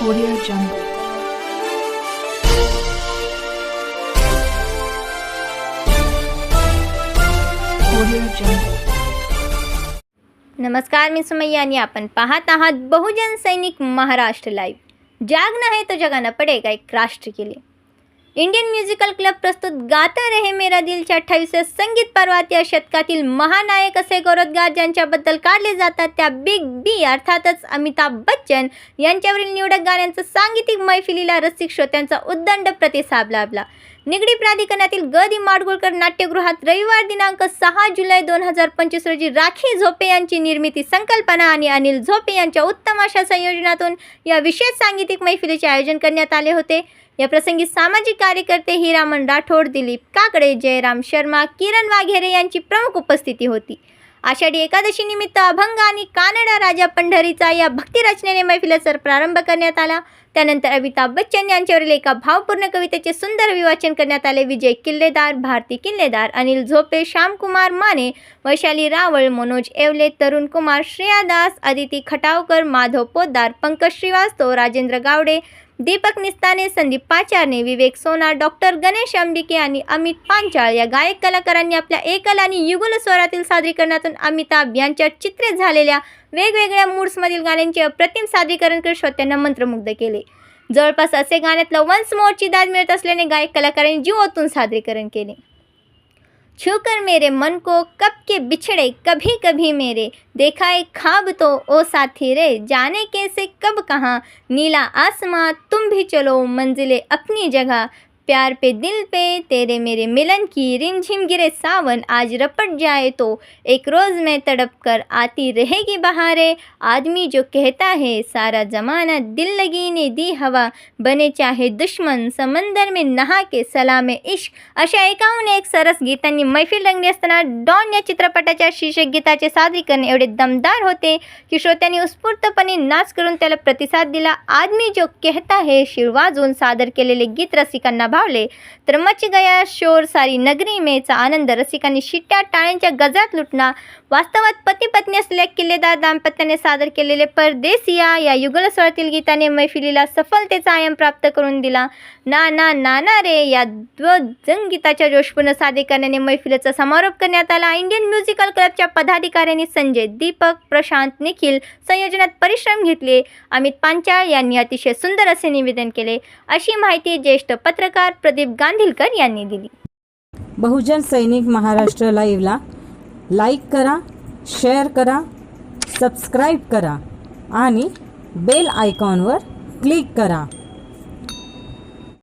Audio Jungle. Audio Jungle. नमस्कार मी सुमय्या आणि आपण पाहत आहात बहुजन सैनिक महाराष्ट्र लाईव्ह जाग नाही तो जगाना पडेगा एक राष्ट्र के लिए इंडियन म्युझिकल क्लब प्रस्तुत गाता रहे मेरा दिलच्या अठ्ठावीसव्या संगीत पर्वात या शतकातील महानायक असे गौरवगार ज्यांच्याबद्दल काढले जातात त्या बिग बी अर्थातच अमिताभ बच्चन यांच्यावरील निवडक गाण्यांचं सांगीतिक मैफिलीला रसिक श्रोत्यांचा उद्दंड प्रतिसाद लाभला. निगडी प्राधिकरणातील ग दि माडगुळकर नाट्यगृहात रविवार दिनांक सहा जुलै दोन हजार पंचवीस रोजी राखी झोपे यांची निर्मिती संकल्पना आणि अनिल झोपे यांच्या उत्तम अशा संयोजनातून या विशेष सांगीतिक मैफिलीचे आयोजन करण्यात आले होते. या प्रसंगी सामाजिक कार्यकर्ते हिरामन राठोड दिलीप काकडे जयराम शर्मा किरण वाघेरे यांची प्रमुख उपस्थिती होती. आषाढी एकादशी निमित्त अभंग आणि कानडा राजा पंढरीचा या भक्तिरचनेने मैफिलाचा प्रारंभ करण्यात आला. त्यानंतर अमिताभ बच्चन यांच्यावरील एका भावपूर्ण कवितेचे सुंदर विवाचन करण्यात आले. विजय किल्लेदार भारती किल्लेदार अनिल झोपे श्यामकुमार माने वैशाली रावळ मनोज येवले तरुण कुमार श्रेया दास अदिती खटावकर माधव पोद्दार पंकज श्रीवास्तव राजेंद्र गावडे दीपक निस्ताने संदीप पाचारने विवेक सोनार डॉक्टर गणेश अंबिके आणि अमित पांचाळ या गायक कलाकारांनी आपल्या एकल आणि युगल स्वरातील सादरीकरणातून अमिताभ यांच्या चित्रित झालेल्या वेगवेगळ्या मूड्समधील गाण्यांचे अप्रतिम सादरीकरण करून श्रोत्यांना मंत्रमुग्ध केले. जवळपास असे गाण्यातलं वन्स मोरची दाद मिळत असल्याने गायक कलाकारांनी जीव ओतून सादरीकरण केले. छूकर मेरे मन को, कब के बिछड़े कभी कभी मेरे। देखा एक खाब तो ओ साथी रे, जाने कैसे, कब कहाँ। नीला आसमां, तुम भी चलो मंजिले अपनी जगह। प्यार पे दिल पे तेरे मेरे मिलन की रिमझिम गिरे सावन आज रपट जाए तो एक रोज़ मैं तड़प कर आती रहेगी बहारें। आदमी जो कहता है सारा जमाना दिल लगी ने दी हवा बने चाहे दुश्मन समंदर में नहा के सलाम इश्क। अशा एकाहून एक सरस गीतांनी मैफिल रंगली असताना डॉन या चित्रपटाच्या शीर्षक गीताचे सादरीकरण एवढे दमदार होते की श्रोत्यांनी उत्स्फूर्तपणे नाच करून त्याला प्रतिसाद दिला. आदमी जो कहता है शिर वाजवून सादर केलेले गीत रसिकांना भावले तर मच गया शोर सारी नगरी मेचा आनंद रसिकांनी शिट्ट्या टाळ्यांच्या गजरात लुटणा वास्तवात पती पत्नी असलेल्या किल्लेदार दाम्पत्याने सादर केलेले परदेसिया या युगलस्वरातील गीताने मैफिलीला सफलतेचा आयाम प्राप्त करून दिला. ना ना ना ना रे या ध्वजंग गीताच्या जोशपूर्ण सादरीकरणाने मैफिलीचा समारोप करण्यात आला. इंडियन म्युझिकल क्लबच्या पदाधिकाऱ्यांनी संजय दीपक प्रशांत निखिल संयोजनात परिश्रम घेतले. अमित पांचाळ यांनी अतिशय सुंदर असे निवेदन केले. अशी माहिती ज्येष्ठ पत्रकार प्रदीप गांधीलकर यांनी दिली. बहुजन सैनिक महाराष्ट्र लाईव्हला लाईक करा शेअर करा सबस्क्राईब करा आणि बेल आयकॉनवर क्लिक करा.